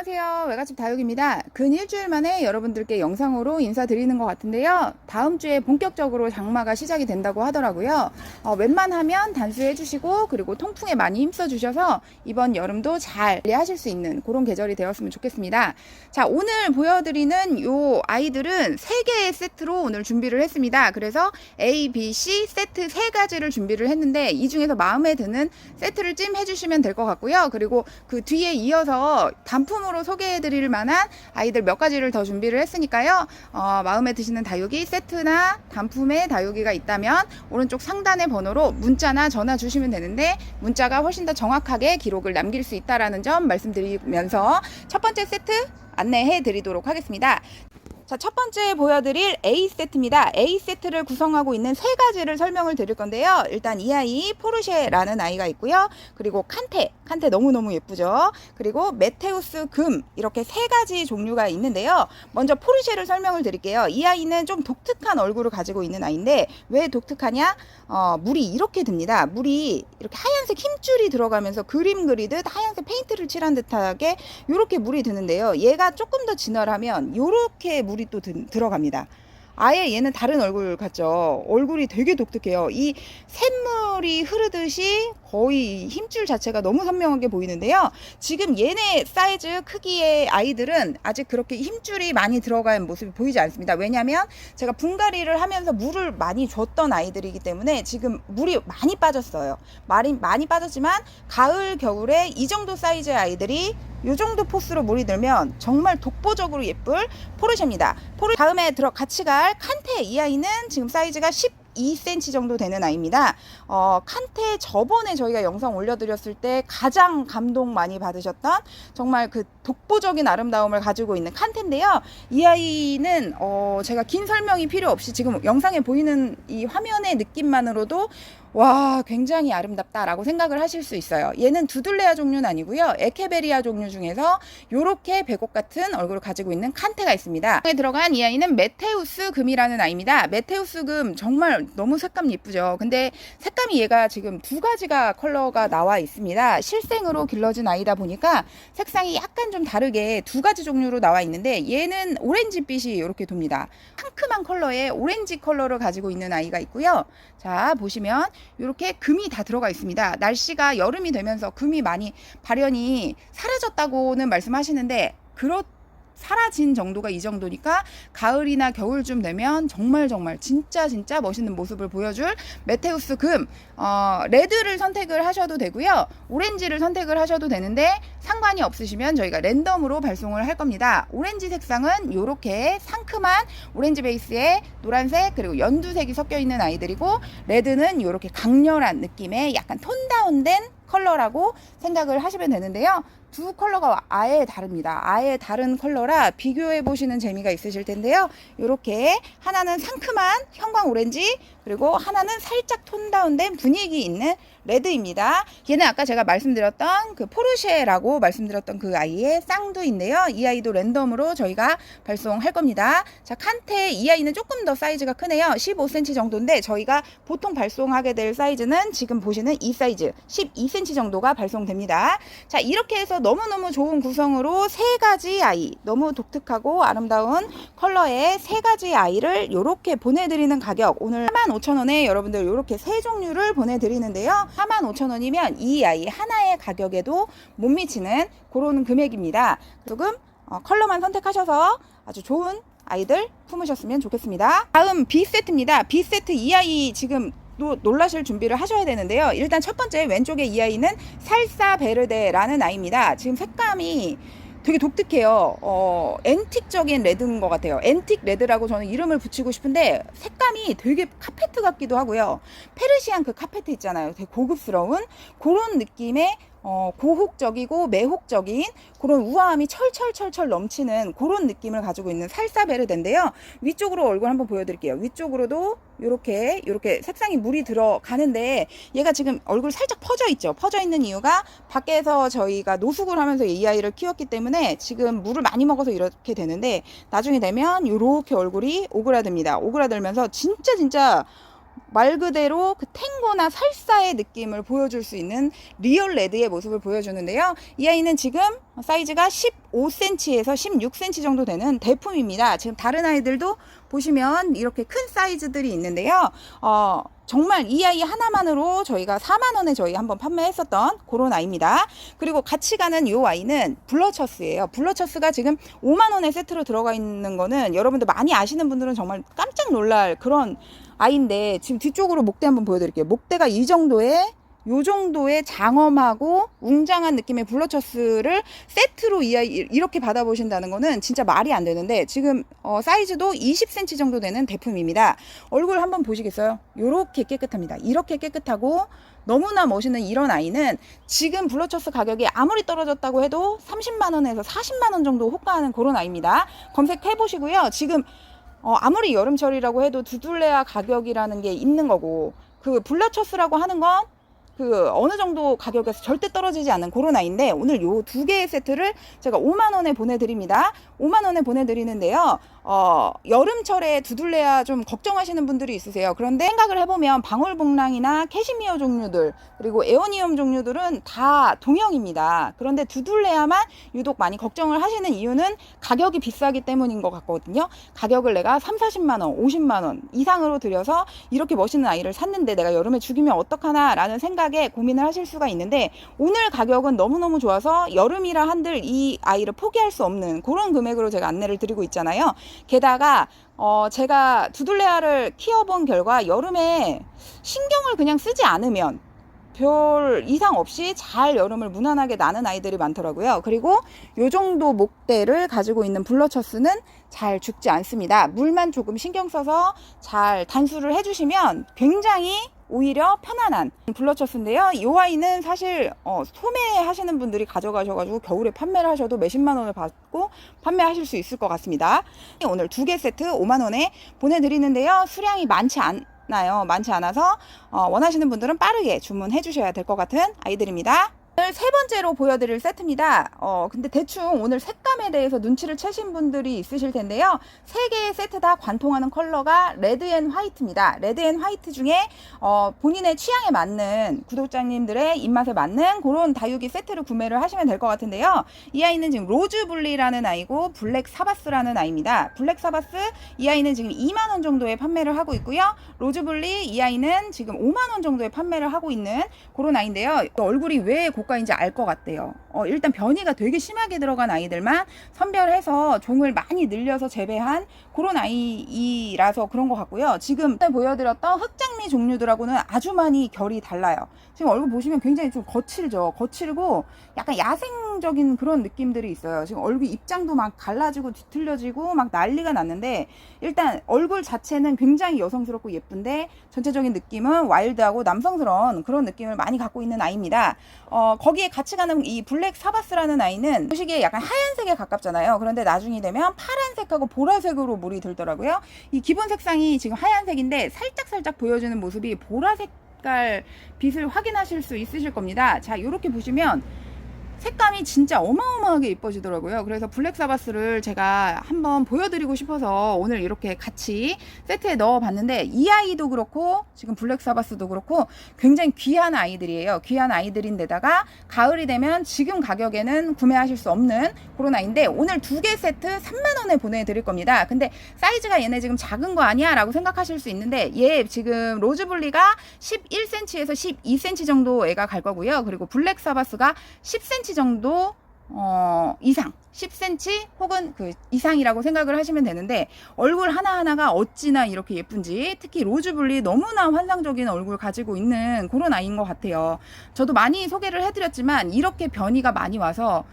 안녕하세요. 외갓집 다육입니다. 근 일주일 만에 여러분들께 영상으로 인사드리는 것 같은데요. 다음 주에 본격적으로 장마가 시작이 된다고 하더라고요. 어, 웬만하면 단수해 주시고 그리고 통풍에 많이 힘써 주셔서 이번 여름도 잘 관리하실 수 있는 그런 계절이 되었으면 좋겠습니다. 자, 오늘 보여드리는 요 아이들은 세 개의 세트로 오늘 준비를 했습니다. 그래서 A, B, C 세트 세 가지를 준비를 했는데 이 중에서 마음에 드는 세트를 찜 해주시면 될 것 같고요. 그리고 그 뒤에 이어서 단품 으로 소개해드릴 만한 아이들 몇 가지를 더 준비를 했으니까요. 어, 마음에 드시는 다육이 세트나 단품의 다육이가 있다면 오른쪽 상단의 번호로 문자나 전화 주시면 되는데 문자가 훨씬 더 정확하게 기록을 남길 수 있다라는 점 말씀드리면서 첫 번째 세트 안내해 드리도록 하겠습니다. 자, 첫 번째 보여드릴 A 세트입니다. A 세트를 구성하고 있는 세 가지를 설명을 드릴 건데요. 일단 이 아이 포르쉐라는 아이가 있고요. 그리고 칸테, 칸테 너무너무 예쁘죠. 그리고 메테우스 금 이렇게 세 가지 종류가 있는데요. 먼저 포르쉐를 설명을 드릴게요. 이 아이는 좀 독특한 얼굴을 가지고 있는 아이인데 왜 독특하냐? 어, 물이 이렇게 듭니다. 물이 이렇게 하얀색 힘줄이 들어가면서 그림 그리듯 하얀색 페인트를 칠한 듯하게 이렇게 물이 드는데요. 얘가 조금 더 진화하면 이렇게 물이 또 드, 들어갑니다. 아예 얘는 다른 얼굴 같죠. 얼굴이 되게 독특해요. 이 샘물이 흐르듯이 거의 힘줄 자체가 너무 선명하게 보이는데요. 지금 얘네 사이즈 크기의 아이들은 아직 그렇게 힘줄이 많이 들어간 모습이 보이지 않습니다. 왜냐하면 제가 분갈이를 하면서 물을 많이 줬던 아이들이기 때문에 지금 물이 많이 빠졌어요. 많이, 많이 빠졌지만 가을, 겨울에 이 정도 사이즈의 아이들이 이 정도 포스로 물이 들면 정말 독보적으로 예쁠 포르쉐입니다. 포르 다음에 들어 같이 갈 칸테 이 아이는 지금 사이즈가 10 2cm 정도 되는 아이입니다. 어, 칸테 저번에 저희가 영상 올려드렸을 때 가장 감동 많이 받으셨던 정말 그 독보적인 아름다움을 가지고 있는 칸테인데요. 이 아이는 어, 제가 긴 설명이 필요 없이 지금 영상에 보이는 이 화면의 느낌만으로도 와 굉장히 아름답다라고 생각을 하실 수 있어요. 얘는 두둘레아 종류는 아니고요. 에케베리아 종류 중에서 요렇게 배곡 같은 얼굴을 가지고 있는 칸테가 있습니다. 여기 들어간 이 아이는 메테우스 금이라는 아이입니다. 메테우스 금 정말 너무 색감 예쁘죠. 근데 색감이 얘가 지금 두 가지가 컬러가 나와 있습니다. 실생으로 길러진 아이다 보니까 색상이 약간 좀 다르게 두 가지 종류로 나와 있는데 얘는 오렌지빛이 이렇게 돕니다. 상큼한 컬러의 오렌지 컬러를 가지고 있는 아이가 있고요. 자 보시면 이렇게 금이 다 들어가 있습니다. 날씨가 여름이 되면서 금이 많이 발현이 사라졌다고는 말씀하시는데 그렇 사라진 정도가 이 정도니까 가을이나 겨울쯤 되면 정말 정말 진짜 진짜 멋있는 모습을 보여줄 메테우스 금 어, 레드를 선택을 하셔도 되고요 오렌지를 선택을 하셔도 되는데 상관이 없으시면 저희가 랜덤으로 발송을 할 겁니다 오렌지 색상은 이렇게 상큼한 오렌지 베이스에 노란색 그리고 연두색이 섞여 있는 아이들이고 레드는 이렇게 강렬한 느낌의 약간 톤 다운된 컬러라고 생각을 하시면 되는데요. 두 컬러가 아예 다릅니다. 아예 다른 컬러라 비교해 보시는 재미가 있으실 텐데요. 이렇게 하나는 상큼한 형광 오렌지 그리고 하나는 살짝 톤 다운된 분위기 있는 레드입니다. 얘는 아까 제가 말씀드렸던 그 포르쉐라고 말씀드렸던 그 아이의 쌍두인데요. 이 아이도 랜덤으로 저희가 발송할 겁니다. 자, 칸테 이 아이는 조금 더 사이즈가 크네요. 15cm 정도인데 저희가 보통 발송하게 될 사이즈는 지금 보시는 이 사이즈 12cm 정도가 발송됩니다. 자, 이렇게 해서 너무너무 좋은 구성으로 세 가지 아이, 너무 독특하고 아름다운 컬러의 세 가지 아이를 이렇게 보내드리는 가격 오늘 45,000원에 여러분들 이렇게 세 종류를 보내드리는데요. 45,000원이면 이 아이 하나의 가격에도 못 미치는 그런 금액입니다. 조금 어, 컬러만 선택하셔서 아주 좋은 아이들 품으셨으면 좋겠습니다. 다음 B세트입니다. B세트 이 아이 지금 또 놀라실 준비를 하셔야 되는데요. 일단 첫 번째 왼쪽에 이 아이는 살사 베르데라는 아이입니다. 지금 색감이 되게 독특해요. 어, 앤틱적인 레드인 것 같아요. 앤틱 레드라고 저는 이름을 붙이고 싶은데 색감이 되게 카페트 같기도 하고요. 페르시안 그 카페트 있잖아요. 되게 고급스러운 그런 느낌의 어, 고혹적이고 매혹적인 그런 우아함이 철철철철 넘치는 그런 느낌을 가지고 있는 살사베르데인데요. 위쪽으로 얼굴 한번 보여드릴게요. 위쪽으로도 이렇게 이렇게 색상이 물이 들어가는데 얘가 지금 얼굴 살짝 퍼져 있죠. 퍼져 있는 이유가 밖에서 저희가 노숙을 하면서 이 아이를 키웠기 때문에 지금 물을 많이 먹어서 이렇게 되는데 나중에 되면 이렇게 얼굴이 오그라듭니다. 오그라들면서 진짜 진짜 말 그대로 그 탱고나 살사의 느낌을 보여줄 수 있는 리얼 레드의 모습을 보여주는데요. 이 아이는 지금 사이즈가 15cm에서 16cm 정도 되는 대품입니다. 지금 다른 아이들도 보시면 이렇게 큰 사이즈들이 있는데요. 어, 정말 이 아이 하나만으로 저희가 4만원에 저희 한번 판매했었던 그런 아이입니다. 그리고 같이 가는 이 아이는 블러처스예요. 블러처스가 지금 5만원에 세트로 들어가 있는 거는 여러분들 많이 아시는 분들은 정말 깜짝 놀랄 그런 아이인데 지금 뒤쪽으로 목대 한번 보여드릴게요. 목대가 이 정도의 요 정도의 장엄하고 웅장한 느낌의 블러처스를 세트로 이 이렇게 받아보신다는 거는 진짜 말이 안 되는데 지금 어, 사이즈도 20cm 정도 되는 대품입니다. 얼굴 한번 보시겠어요? 이렇게 깨끗합니다. 이렇게 깨끗하고 너무나 멋있는 이런 아이는 지금 블러처스 가격이 아무리 떨어졌다고 해도 30만 원에서 40만 원 정도 호가하는 그런 아이입니다. 검색해 보시고요. 지금 어, 아무리 여름철이라고 해도 두둘레아 가격이라는 게 있는 거고 그 블러처스라고 하는 건 그 어느 정도 가격에서 절대 떨어지지 않는 아이인데 오늘 요 두 개의 세트를 제가 5만 원에 보내드립니다. 5만 원에 보내드리는데요. 어, 여름철에 두둘레야 좀 걱정하시는 분들이 있으세요. 그런데 생각을 해보면 방울복랑이나 캐시미어 종류들 그리고 에어니움 종류들은 다 동형입니다. 그런데 두둘레야만 유독 많이 걱정을 하시는 이유는 가격이 비싸기 때문인 것 같거든요. 가격을 내가 3, 40만 원, 50만 원 이상으로 들여서 이렇게 멋있는 아이를 샀는데 내가 여름에 죽이면 어떡하나 라는 생각에 고민을 하실 수가 있는데 오늘 가격은 너무너무 좋아서 여름이라 한들 이 아이를 포기할 수 없는 그런 금액으로 제가 안내를 드리고 있잖아요. 게다가 어 제가 두둘레아를 키워본 결과 여름에 신경을 그냥 쓰지 않으면 별 이상 없이 잘 여름을 무난하게 나는 아이들이 많더라고요. 그리고 요 정도 목대를 가지고 있는 블러처스는 잘 죽지 않습니다. 물만 조금 신경 써서 잘 단수를 해주시면 굉장히 오히려 편안한 블러처스인데요. 이 아이는 사실 어, 소매하시는 분들이 가져가셔가지고 겨울에 판매를 하셔도 몇십만 원을 받고 판매하실 수 있을 것 같습니다. 오늘 두 개 세트 5만 원에 보내드리는데요. 수량이 많지 않 나요. 많지 않아서 어, 원하시는 분들은 빠르게 주문해 주셔야 될 것 같은 아이들입니다. 오늘 세 번째로 보여드릴 세트입니다. 어, 근데 대충 오늘 색감에 대해서 눈치를 채신 분들이 있으실 텐데요. 세 개의 세트 다 관통하는 컬러가 레드 앤 화이트입니다. 레드 앤 화이트 중에 어, 본인의 취향에 맞는 구독자님들의 입맛에 맞는 그런 다육이 세트를 구매를 하시면 될 것 같은데요. 이 아이는 지금 로즈블리라는 아이고 블랙 사바스라는 아이입니다. 블랙 사바스 이 아이는 지금 2만 원 정도에 판매를 하고 있고요. 로즈블리 이 아이는 지금 5만 원 정도에 판매를 하고 있는 그런 아이인데요. 얼굴이 왜 고 가인지 알 것 같대요. 어, 일단 변이가 되게 심하게 들어간 아이들만 선별해서 종을 많이 늘려서 재배한 그런 아이라서 그런 것 같고요. 지금 보여드렸던 흑장미 종류들하고는 아주 많이 결이 달라요. 지금 얼굴 보시면 굉장히 좀 거칠죠. 거칠고 약간 야생적인 그런 느낌들이 있어요. 지금 얼굴 입장도 막 갈라지고 뒤틀려지고 막 난리가 났는데 일단 얼굴 자체는 굉장히 여성스럽고 예쁜데 전체적인 느낌은 와일드하고 남성스러운 그런 느낌을 많이 갖고 있는 아이입니다. 어, 거기에 같이 가는 이 블랙 사바스라는 아이는 보시기에 약간 하얀색에 가깝잖아요. 그런데 나중에 되면 파란색하고 보라색으로 물이 들더라고요. 이 기본 색상이 지금 하얀색인데 살짝살짝 보여주는 모습이 보라색 빛을 확인하실 수 있으실 겁니다. 자, 이렇게 보시면 색감이 진짜 어마어마하게 이뻐지더라고요. 그래서 블랙 사바스를 제가 한번 보여드리고 싶어서 오늘 이렇게 같이 세트에 넣어봤는데 이 아이도 그렇고 지금 블랙 사바스도 그렇고 굉장히 귀한 아이들이에요. 귀한 아이들인데다가 가을이 되면 지금 가격에는 구매하실 수 없는 그런 아이인데 오늘 두 개 세트 3만원에 보내드릴 겁니다. 근데 사이즈가 얘네 지금 작은 거 아니야? 라고 생각하실 수 있는데 얘 지금 로즈블리가 11cm에서 12cm 정도 애가 갈 거고요. 그리고 블랙 사바스가 10cm 정도 어, 이상 10cm 혹은 그 이상이라고 생각을 하시면 되는데 얼굴 하나하나가 어찌나 이렇게 예쁜지 특히 로즈블리 너무나 환상적인 얼굴 가지고 있는 그런 아이인 것 같아요. 저도 많이 소개를 해드렸지만 이렇게 변이가 많이 와서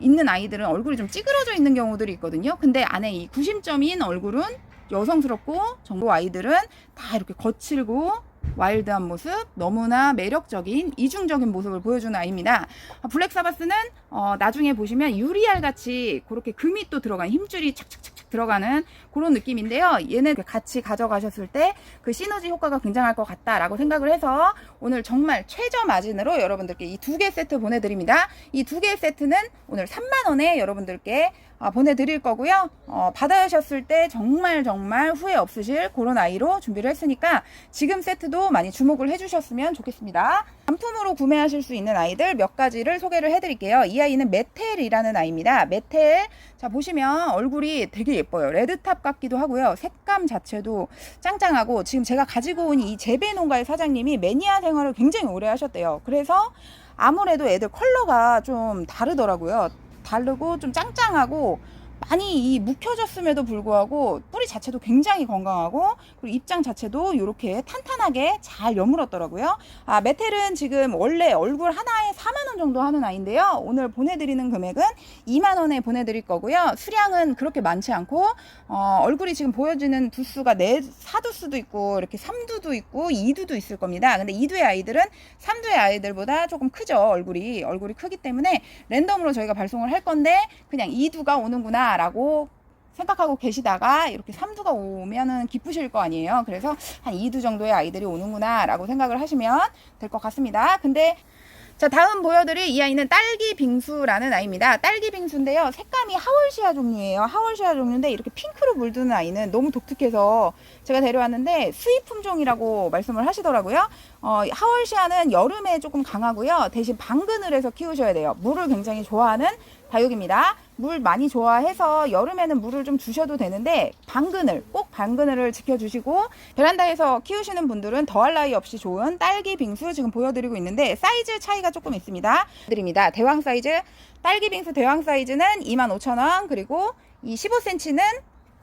있는 아이들은 얼굴이 좀 찌그러져 있는 경우들이 있거든요. 근데 안에 이 구심점인 얼굴은 여성스럽고 정보 아이들은 다 이렇게 거칠고 와일드한 모습, 너무나 매력적인 이중적인 모습을 보여주는 아이입니다. 아, 블랙 사바스는 어, 나중에 보시면 유리알 같이 그렇게 금이 또 들어간 힘줄이 착착착착 들어가는 그런 느낌인데요. 얘는 같이 가져가셨을 때 그 시너지 효과가 굉장할 것 같다라고 생각을 해서 오늘 정말 최저 마진으로 여러분들께 이 두 개 세트 보내드립니다. 이 두 개 세트는 오늘 3만 원에 여러분들께 아, 보내드릴 거고요. 어, 받아셨을 때 정말 정말 후회 없으실 그런 아이로 준비를 했으니까 지금 세트도 많이 주목을 해주셨으면 좋겠습니다. 단품으로 구매하실 수 있는 아이들 몇 가지를 소개를 해드릴게요. 이 아이는 메텔이라는 아이입니다. 메텔. 자, 보시면 얼굴이 되게 예 뻐요. 레드탑 같기도 하고요. 색감 자체도 짱짱하고 지금 제가 가지고 온 이 재배 농가의 사장님이 매니아 생활을 굉장히 오래 하셨대요. 그래서 아무래도 애들 컬러가 좀 다르더라고요. 다르고 좀 짱짱하고 많이 이 묵혀졌음에도 불구하고 뿌리 자체도 굉장히 건강하고 그리고 입장 자체도 이렇게 탄탄하게 잘 여물었더라고요. 아 메텔은 지금 원래 얼굴 하나에 4만 원 정도 하는 아이인데요. 오늘 보내드리는 금액은 2만 원에 보내드릴 거고요. 수량은 그렇게 많지 않고 어, 얼굴이 지금 보여지는 두수가 네 사두수도 있고 이렇게 삼두도 있고 이두도 있을 겁니다. 근데 이두의 아이들은 삼두의 아이들보다 조금 크죠 얼굴이 얼굴이 크기 때문에 랜덤으로 저희가 발송을 할 건데 그냥 이두가 오는구나 라고 생각하고 계시다가 이렇게 삼두가 오면은 기쁘실 거 아니에요. 그래서 한 2두 정도의 아이들이 오는구나 라고 생각을 하시면 될 것 같습니다. 근데 자 다음 보여드릴 이 아이는 딸기 빙수라는 아이입니다. 딸기 빙수인데요. 색감이 하월시아 종류예요. 하월시아 종류인데 이렇게 핑크로 물드는 아이는 너무 독특해서 제가 데려왔는데 수입 품종이라고 말씀을 하시더라고요. 어, 하월시아는 여름에 조금 강하고요. 대신 방근을 해서 키우셔야 돼요. 물을 굉장히 좋아하는 다육입니다. 물 많이 좋아해서 여름에는 물을 좀 주셔도 되는데 방그늘 꼭 방그늘을 지켜주시고 베란다에서 키우시는 분들은 더할 나위 없이 좋은 딸기 빙수 지금 보여드리고 있는데 사이즈 차이가 조금 있습니다. 드립니다. 대왕 사이즈 딸기 빙수 대왕 사이즈는 25,000원 그리고 이 15cm는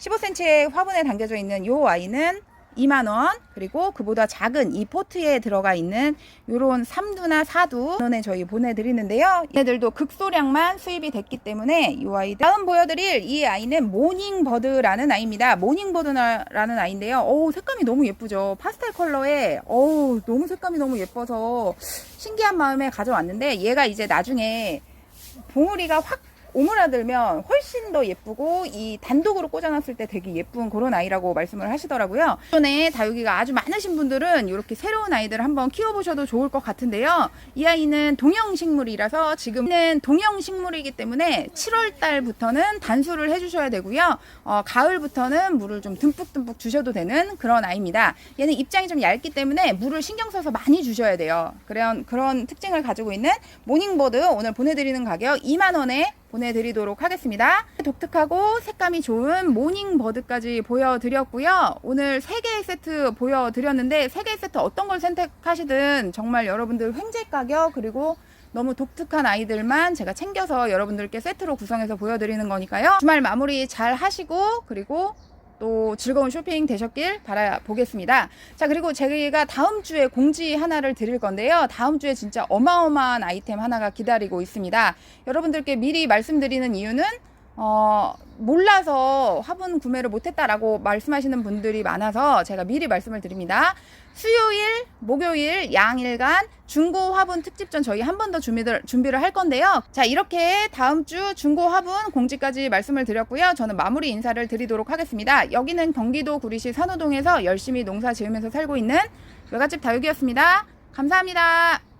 15cm의 화분에 담겨져 있는 요 아이는 2만원 그리고 그보다 작은 이 포트에 들어가 있는 요런 3두나 4두 원에 저희 보내드리는데요. 얘들도 극소량만 수입이 됐기 때문에 이 아이들 다음 보여드릴 이 아이는 모닝버드라는 아이입니다. 모닝버드라는 아이인데요. 어우 색감이 너무 예쁘죠? 파스텔 컬러에. 어우 너무 색감이 너무 예뻐서 신기한 마음에 가져왔는데 얘가 이제 나중에 봉우리가 확 오므라들면 훨씬 더 예쁘고 이 단독으로 꽂아놨을 때 되게 예쁜 그런 아이라고 말씀을 하시더라고요. 기존에 다육이가 아주 많으신 분들은 이렇게 새로운 아이들을 한번 키워보셔도 좋을 것 같은데요. 이 아이는 동형식물이라서 지금은 동형식물이기 때문에 7월 달부터는 단수를 해주셔야 되고요. 어, 가을부터는 물을 좀 듬뿍듬뿍 주셔도 되는 그런 아이입니다. 얘는 입장이 좀 얇기 때문에 물을 신경 써서 많이 주셔야 돼요. 그런 그런 특징을 가지고 있는 모닝버드 오늘 보내드리는 가격 2만 원에 보내드리도록 하겠습니다. 독특하고 색감이 좋은 모닝버드까지 보여드렸고요. 오늘 3개의 세트 보여드렸는데 3개의 세트 어떤 걸 선택하시든 정말 여러분들 횡재 가격 그리고 너무 독특한 아이들만 제가 챙겨서 여러분들께 세트로 구성해서 보여드리는 거니까요. 주말 마무리 잘 하시고 그리고 또 즐거운 쇼핑 되셨길 바라보겠습니다. 자, 그리고 저희가 다음 주에 공지 하나를 드릴 건데요. 다음 주에 진짜 어마어마한 아이템 하나가 기다리고 있습니다. 여러분들께 미리 말씀드리는 이유는 어, 몰라서 화분 구매를 못했다라고 말씀하시는 분들이 많아서 제가 미리 말씀을 드립니다. 수요일, 목요일, 양일간 중고 화분 특집전 저희 한 번 더 준비를, 준비를 할 건데요. 자, 이렇게 다음 주 중고 화분 공지까지 말씀을 드렸고요. 저는 마무리 인사를 드리도록 하겠습니다. 여기는 경기도 구리시 산호동에서 열심히 농사 지으면서 살고 있는 외갓집 다육이었습니다. 감사합니다.